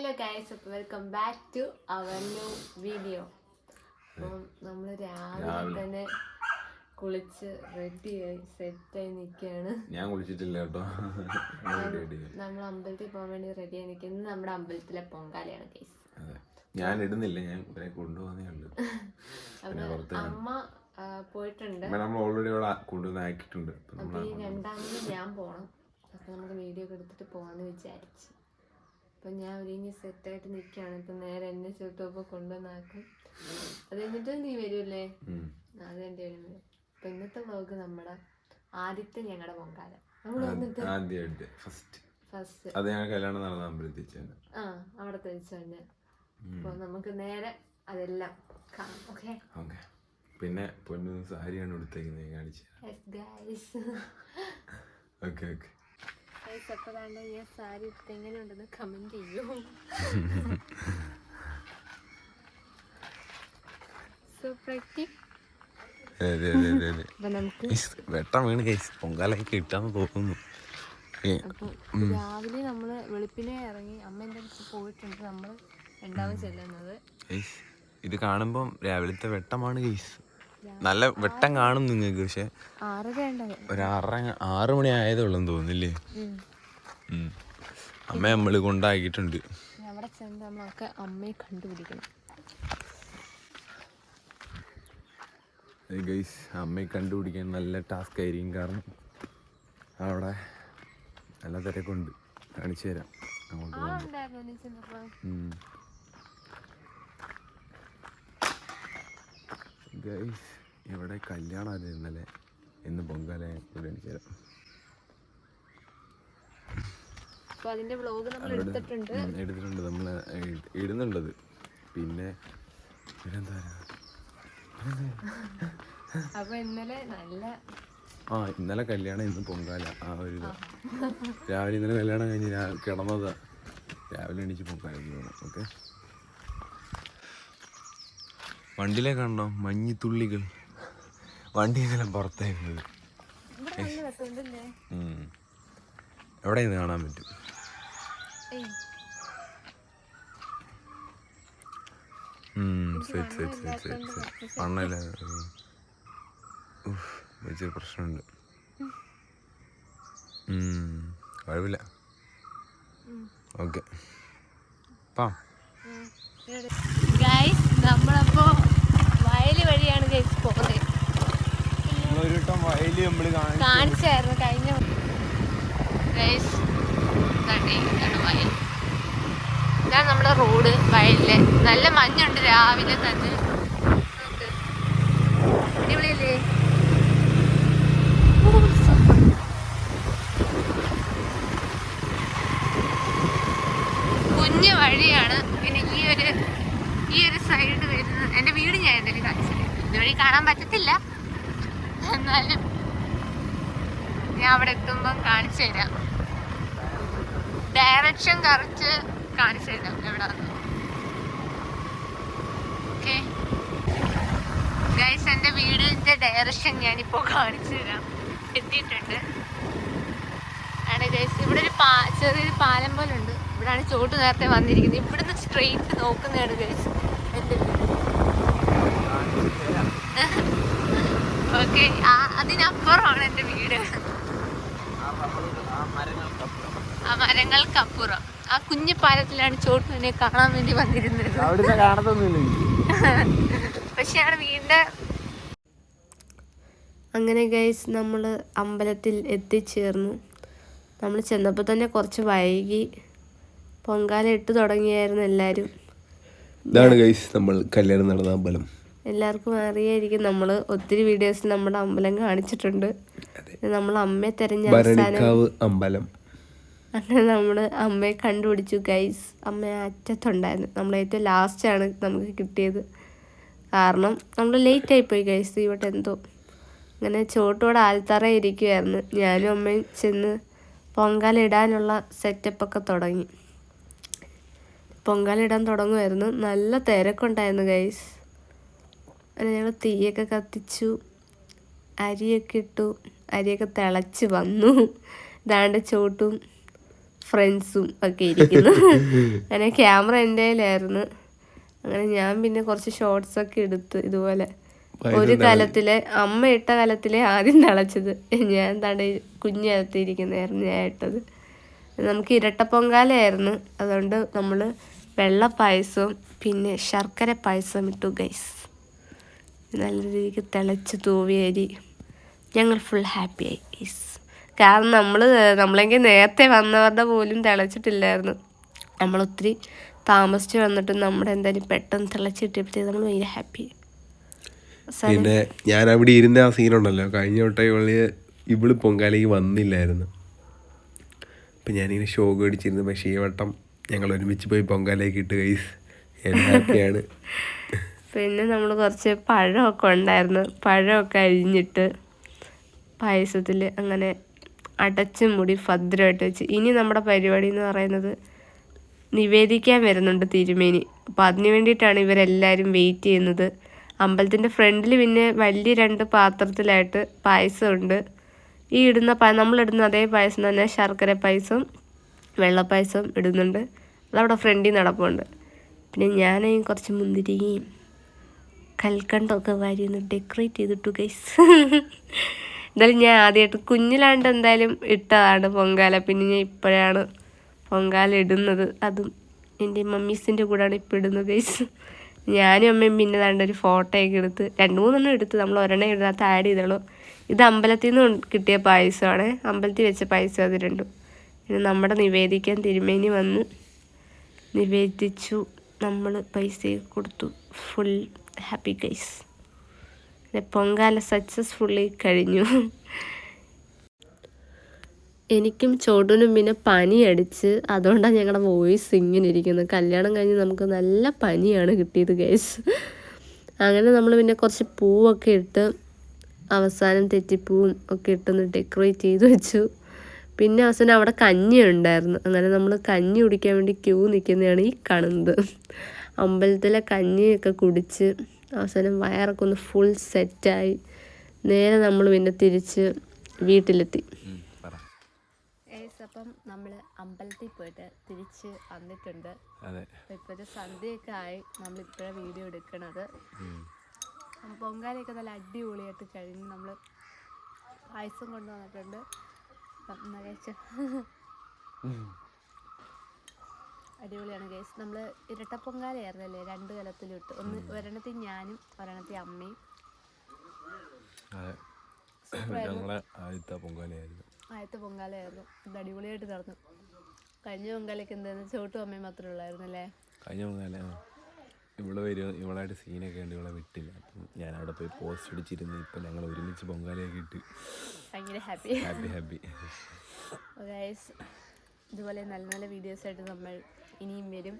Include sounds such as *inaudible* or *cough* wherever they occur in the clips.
Hello guys അപ്പോൾ welcome back to our new video അപ്പം നമ്മൾ രാവിലെ തന്നെ കുളിച്ച് റെഡിയായി സെറ്റായി നിൽക്കുകയാണ് ഞാൻ കുളിച്ചിട്ടില്ല കേട്ടോ. നമ്മൾ അമ്പലത്തിൽ പോകാൻ വേണ്ടി റെഡിയായി നിൽക്കുന്നത് നമ്മുടെ അമ്പലത്തിലെ പൊങ്കാലയാണ് ഗൈസ് ഞാൻ ഇടുന്നില്ല ഞാൻ കൊണ്ടുപോകുന്നേ ഉണ്ട് അമ്മ പോയിട്ടുണ്ട്. നമ്മൾ ഓൾറെഡി ഇവിടെ കൊണ്ടുവന്ന് ആക്കിയിട്ടുണ്ട്. രണ്ടാമത് ഞാൻ പോണം. അപ്പൊ നമുക്ക് വീഡിയോ എടുത്തിട്ട് പോവാന്ന് വിചാരിച്ചു. അപ്പൊ ഞാൻ ഒരുങ്ങി സെറ്റായിട്ട് നിൽക്കുകയാണ്. ഇപ്പം നേരെ എന്നെ ചെറുത്തപ്പോ കൊണ്ടുവന്നാക്കും. അത് കഴിഞ്ഞിട്ട് നീ വരുമല്ലേ. അത് എന്റെ വരുന്നത് അപ്പം ഇന്നത്തെ വ്ലോഗ് നമ്മുടെ ആദ്യത്തെ ഞങ്ങളുടെ പൊങ്കാല. നമ്മൾ ആ- വന്നിട്ട് ആദ്യമായിട്ട് ഫസ്റ്റ് ഫസ്റ്റ് അത് ഞാൻ കല്യാണം നടന്ന അമ്പലത്തിൽ വെച്ചാണ് ആ അവിടെ തെളിച്ചു തന്നെ അപ്പൊ നമുക്ക് നേരെ അതെല്ലാം കാണാം. ഓക്കെ ഓക്കെ പിന്നെ പൊന്നു സാരിയാണ് എടുത്തേക്കുന്നത് ഞാൻ കാണിച്ചു ഗൈസ് ഓക്കെ ഓക്കെ അപ്പോൾ കണ്ട ഞാൻ സാരി ഇട്ട് എങ്ങനെയുണ്ടെന്ന് കമന്റ് ചെയ്യൂ വെട്ടം വീണ് കേസ് പൊങ്കാലൊക്കെ കിട്ടാന്ന് തോന്നുന്നു. രാവിലെ നമ്മൾ വെളുപ്പിനെ ഇറങ്ങി അമ്മ എന്റെ അടുത്ത് പോയിട്ടുണ്ട്. നമ്മൾ രണ്ടാമത് ചെല്ലുന്നത്. ഇത് കാണുമ്പം രാവിലത്തെ വെട്ടമാണ് കേസ് നല്ല വെട്ടം കാണും നിങ്ങൾക്ക് പക്ഷെ ഒരു ആറര ആറ് മണി ആയതേ തോന്നില്ലേ. അമ്മ നമ്മൾ കൊണ്ടാക്കിയിട്ടുണ്ട്. അവിടെ ചെന്ന് നമ്മളൊക്കെ അമ്മയെ കണ്ടുപിടിക്കണം. ഗൈസ് അമ്മയെ കണ്ടുപിടിക്കാൻ നല്ല ടാസ്ക് ആയിരിക്കും കാരണം അവിടെ നല്ല തിരക്കുണ്ട്. കാണിച്ചു തരാം. അങ്ങോട്ട് ഗൈസ് ഇവിടെ കല്യാണമായിരുന്നു ഇന്നലെ. ഇന്ന് പൊങ്കാല കാണിച്ചു തരാം. അപ്പൊ അതിന്റെ വ്ലോഗ് നമ്മൾ എടുത്തിട്ടുണ്ട്. എടുത്തിട്ടുണ്ട്. നമ്മൾ ഇടുന്നുണ്ടത് പിന്നെ പിന്നെന്താ? അപ്പൊ ഇന്നലെ നല്ല ആ ഇന്നലെ കല്യാണം ഇന്ന് പൊങ്കാല. ആ ഒരു രാവിലെ ഇന്നലെ കല്യാണം കഴിഞ്ഞ് കിടന്നതാ. രാവിലെ എണീച്ച് പൊങ്കാല പോകണം ഓക്കെ? വണ്ടിയിലെ കണ്ടോ? മഞ്ഞിത്തുള്ളികൾ വണ്ടി ഇന്നലെ രസമുണ്ടല്ലേ എവിടെ നിന്ന് കാണാൻ പറ്റും? Set set set set set മണ്ണല്ല വലിയൊരു പ്രശ്നമുണ്ട്. ഉം, കുഴപ്പമില്ല. ഓക്കെ. പാ. ഗൈസ് നമ്മളപ്പോ വയൽ വഴിയാണ് ഗൈസ് പോകുന്നത് ഒരു വട്ടം വയൽ നമ്മൾ കാണിച്ചായിരുന്നു കഴിഞ്ഞ ഗൈസ് വയൽ ഇതാണ് നമ്മുടെ റോഡ് വയലിൽ. നല്ല മഞ്ഞുണ്ട് രാവിലെ തന്നെ. അടിപൊളിയല്ലേ? കുഞ്ഞു വഴിയാണ് പിന്നെ ഈ ഒരു ഈ ഒരു സൈഡ് വരുന്നത്. എന്റെ വീട് ഞാൻ എന്തായാലും കാണിച്ചില്ല. ഇതുവഴി കാണാൻ പറ്റത്തില്ല. എന്നാലും ഞാൻ അവിടെ എത്തുമ്പം കാണിച്ചു തരാം. ഡയറക്ഷൻ കറക്റ്റ് കാണിച്ചു തരാം എവിടെ ഓക്കെ ഗൈസ് എന്റെ വീടിന്റെ ഡയറക്ഷൻ ഞാനിപ്പോൾ കാണിച്ചു തരാം. എത്തിയിട്ടുണ്ട്. ആണ് ഗൈസ് ഇവിടെ ഒരു പാ ചെറിയൊരു പാലം പോലെ ഉണ്ട് ഇവിടാണ് ചോട്ട് നേരത്തെ വന്നിരിക്കുന്നത്. ഇവിടുന്ന് സ്ട്രെയിറ്റ് നോക്കുന്നതാണ് ഗൈസ് എന്റെ വീട്. ഓക്കെ *laughs* അതിനപ്പുറമാണ് എന്റെ വീട്. ആ മരങ്ങൾക്കപ്പുറം. ആ കുഞ്ഞു പാലത്തിലാണ് ചോട്ടുവിനെ കാണാൻ വേണ്ടി വന്നിരുന്നത്. പക്ഷെ ആണ് വീണ്ട അങ്ങനെ ഗൈസ് നമ്മൾ അമ്പലത്തിൽ എത്തിച്ചേർന്നു. നമ്മൾ ചെന്നപ്പോൾ തന്നെ കുറച്ച് വൈകി. പൊങ്കാല ഇട്ട് തുടങ്ങിയായിരുന്നു എല്ലാവരും ഇതാണ് ഗൈസ് നമ്മൾ കല്യാണം നടന്ന അമ്പലം. എല്ലാവർക്കും അറിയായിരിക്കും നമ്മൾ ഒത്തിരി വീഡിയോസ് നമ്മുടെ അമ്പലം കാണിച്ചിട്ടുണ്ട്. നമ്മൾ അമ്മയെ തെരഞ്ഞ അമ്പലം. അങ്ങനെ നമ്മൾ അമ്മയെ കണ്ടുപിടിച്ചു ഗൈസ് അമ്മ അറ്റത്തുണ്ടായിരുന്നു. നമ്മൾ ഏറ്റവും ആണ് നമുക്ക് കിട്ടിയത്. കാരണം നമ്മൾ ലേറ്റ് ആയിപ്പോയി ഗൈസ് ഇവിടെ എന്തോ. അങ്ങനെ ചോട്ടോടെ ആൽത്തറ ഇരിക്കുമായിരുന്നു ഞാനും അമ്മയും ചെന്ന് പൊങ്കാലിടാനുള്ള സെറ്റപ്പൊക്കെ തുടങ്ങി. പൊങ്കാലിടാൻ തുടങ്ങുമായിരുന്നു നല്ല തിരക്കുണ്ടായിരുന്നു ഗൈസ് അങ്ങനെ ഞങ്ങൾ തീയൊക്കെ കത്തിച്ചു അരിയൊക്കെ ഇട്ടു അരിയൊക്കെ തിളച്ച് വന്നു. ദാണ്ട് ചോട്ടും ഫ്രണ്ട്സും ഒക്കെ ഇരിക്കുന്നു. അങ്ങനെ ക്യാമറ എന്റെ കയ്യിലായിരുന്നു. അങ്ങനെ ഞാൻ പിന്നെ കുറച്ച് ഷോർട്സ് ഒക്കെ എടുത്തു ഇതുപോലെ. ഒരു കാലത്തിലെ അമ്മ ഇട്ട കാലത്തിലെ ആദ്യം തിളച്ചത്. ഞാൻ തട കുഞ്ഞകത്തിരിക്കുന്നതായിരുന്നു ഞാൻ ഇട്ടത്. നമുക്ക് ഇരട്ട പൊങ്കാലയായിരുന്നു. അതുകൊണ്ട് നമ്മൾ വെള്ള പായസവും പിന്നെ ശർക്കര പായസം ഇട്ടു ഗൈസ് നല്ല രീതിക്ക് തിളച്ച് തൂവിയ അരി. ഞങ്ങൾ ഫുൾ ഹാപ്പിയായി യെസ് കാരണം നമ്മൾ നമ്മളെങ്കിൽ നേരത്തെ വന്നവരുടെ പോലും തിളച്ചിട്ടില്ലായിരുന്നു. നമ്മളൊത്തിരി താമസിച്ച് വന്നിട്ട് നമ്മുടെ എന്തായാലും പെട്ടെന്ന് തിളച്ചിട്ടപ്പോഴത്തേക്ക് നമ്മൾ ഭയങ്കര ഹാപ്പി പിന്നെ ഞാൻ അവിടെ ഇരുന്ന ആ സീനുണ്ടല്ലോ കഴിഞ്ഞ വട്ടം ഇവൾ ഇവൾ പൊങ്കാലേക്ക് വന്നില്ലായിരുന്നു. അപ്പം ഞാനിങ്ങനെ ഷോ അടിച്ചിരുന്നു. പക്ഷേ ഈ വട്ടം ഞങ്ങൾ ഒരുമിച്ച് പോയി പൊങ്കാലേക്ക് ഇട്ട് കൈസ് ഞാൻ ഹാപ്പിയാണ് പിന്നെ നമ്മൾ കുറച്ച് പഴമൊക്കെ ഉണ്ടായിരുന്നു. പഴമൊക്കെ അരിഞ്ഞിട്ട് പായസത്തിൽ അങ്ങനെ അടച്ച് മുടി ഭദ്രമായിട്ട് വെച്ച്. ഇനി നമ്മുടെ പരിപാടി എന്ന് പറയുന്നത് നിവേദിക്കാൻ വരുന്നുണ്ട് തിരുമേനി. അപ്പോൾ അതിന് വേണ്ടിയിട്ടാണ് ഇവരെല്ലാവരും വെയിറ്റ് ചെയ്യുന്നത്. അമ്പലത്തിന്റെ ഫ്രണ്ടിൽ പിന്നെ വലിയ രണ്ട് പാത്രത്തിലായിട്ട് പായസമുണ്ട്. ഈ ഇടുന്ന നമ്മളിടുന്ന അതേ പായസം തന്നെ ശർക്കര പായസം വെള്ളപ്പായസം ഇടുന്നുണ്ട്. അതവിടെ ഫ്രണ്ടിൽ നടപ്പുണ്ട്. പിന്നെ ഞാൻ കുറച്ച് മുന്തിരിയും കൽക്കണ്ടമൊക്കെ വാരി ഒന്ന് ഡെക്കറേറ്റ് ചെയ്തിട്ടു ഗൈസ് എന്തായാലും ഞാൻ ആദ്യമായിട്ട് കുഞ്ഞിലാണ്ട് എന്തായാലും ഇട്ടതാണ് പൊങ്കാല. പിന്നെ ഞാൻ ഇപ്പോഴാണ് പൊങ്കാല ഇടുന്നത്. അതും എന്റെ മമ്മീസിന്റെ കൂടെയാണ് ഇപ്പോൾ ഇടുന്നത് ഗൈസ് ഞാനും അമ്മയും പിന്നെ ദാണ്ട് ഒരു ഫോട്ടോയൊക്കെ എടുത്ത് രണ്ട് മൂന്നെണ്ണം എടുത്ത് നമ്മൾ ഒരെണ്ണം ഇടാത്ത ആഡ് ചെയ്തോളൂ ഇത് അമ്പലത്തിൽ നിന്ന് കിട്ടിയ പായസമാണ്. അമ്പലത്തിൽ വെച്ച പായസം അത് രണ്ടും. പിന്നെ നമ്മുടെ നിവേദിക്കാൻ തിരുമേനി വന്ന് നിവേദിച്ചു. നമ്മൾ പൈസ കൊടുത്തു. Full happy guys pongala successfully കഴിഞ്ഞു. എനിക്കും ചോട്ടനും പിന്നെ പനി അടിച്ച് അതുകൊണ്ടാണ് ഞങ്ങളുടെ വോയിസ് ഇങ്ങനെ ഇരിക്കുന്നത് കല്യാണം കഴിഞ്ഞ് നമുക്ക് നല്ല പനിയാണ് കിട്ടിയത് ഗൈസ് അങ്ങനെ നമ്മൾ പിന്നെ കുറച്ച് പൂവൊക്കെ ഇട്ട് അവസാനം തെറ്റിപ്പൂവും ഒക്കെ ഇട്ടൊന്ന് ഡെക്കറേറ്റ് ചെയ്ത് വെച്ചു. പിന്നെ അവസാനം അവിടെ കഞ്ഞി ഉണ്ടായിരുന്നു അങ്ങനെ നമ്മൾ കഞ്ഞി കുടിക്കാൻ വേണ്ടി ക്യൂ നിൽക്കുന്നതാണ് ഈ കാണുന്നത്. അമ്പലത്തിലെ കഞ്ഞിയൊക്കെ കുടിച്ച് അവസാനം വയറൊക്കെ ഒന്ന് ഫുൾ സെറ്റായി നേരെ നമ്മൾ പിന്നെ തിരിച്ച് വീട്ടിലെത്തി. അപ്പം നമ്മൾ അമ്പലത്തിൽ പോയിട്ട് തിരിച്ച് വന്നിട്ടുണ്ട്. ഇപ്പോഴത്തെ സന്ധ്യയൊക്കെ ആയി നമ്മൾ ഇപ്പോഴാണ് വീഡിയോ എടുക്കണത്. പൊങ്കാലയൊക്കെ നല്ല അടിപൊളിയായിട്ട് കഴിഞ്ഞ് നമ്മൾ പായസം കൊണ്ടുവന്നിട്ടുണ്ട്. നരേച്ച അടിപൊളിയാണ് ഗേസ് നമ്മൾ ഇരട്ട പൊങ്കാലയായിരുന്നല്ലേ രണ്ട് കലത്തിലിട്ട്. ഒന്ന് ഒരെണ്ണത്തിൽ ഞാനും ഒരെണ്ണത്തിൽ അമ്മയും. ഞങ്ങളെ ആദ്യത്തെ പൊങ്കാലയായിരുന്നു. ആദ്യത്തെ പൊങ്കാലയായിരുന്നു. ഇത് അടിപൊളിയായിട്ട് നടന്നു. കഴിഞ്ഞ പൊങ്കാലയ്ക്ക് എന്തായിരുന്നു? ചോട്ടും അമ്മയും മാത്രമേ ഉള്ളായിരുന്നു അല്ലേ കഴിഞ്ഞ പൊങ്കാല ഇവിടെ വരും. ഇവളായിട്ട് സീനൊക്കെ ഉണ്ട്. ഇവളെ വിട്ടില്ല. അപ്പം ഞാൻ അവിടെ പോയി പോസ്റ്റ് അടിച്ചിരുന്നു. ഇപ്പം ഞങ്ങൾ ഒരുമിച്ച് പൊങ്കാലയൊക്കെ ഇട്ട്. ഭയങ്കര ഹാപ്പി ഹാപ്പി ഹാപ്പി ഇതുപോലെ നല്ല നല്ല വീഡിയോസ് ആയിട്ട് നമ്മൾ ഇനിയും വരും.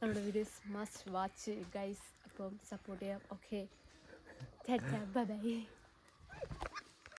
നമ്മുടെ വീഡിയോസ് മസ്റ്റ് വാച്ച് ഗൈസ് അപ്പം സപ്പോർട്ട് ചെയ്യാം. Okay bye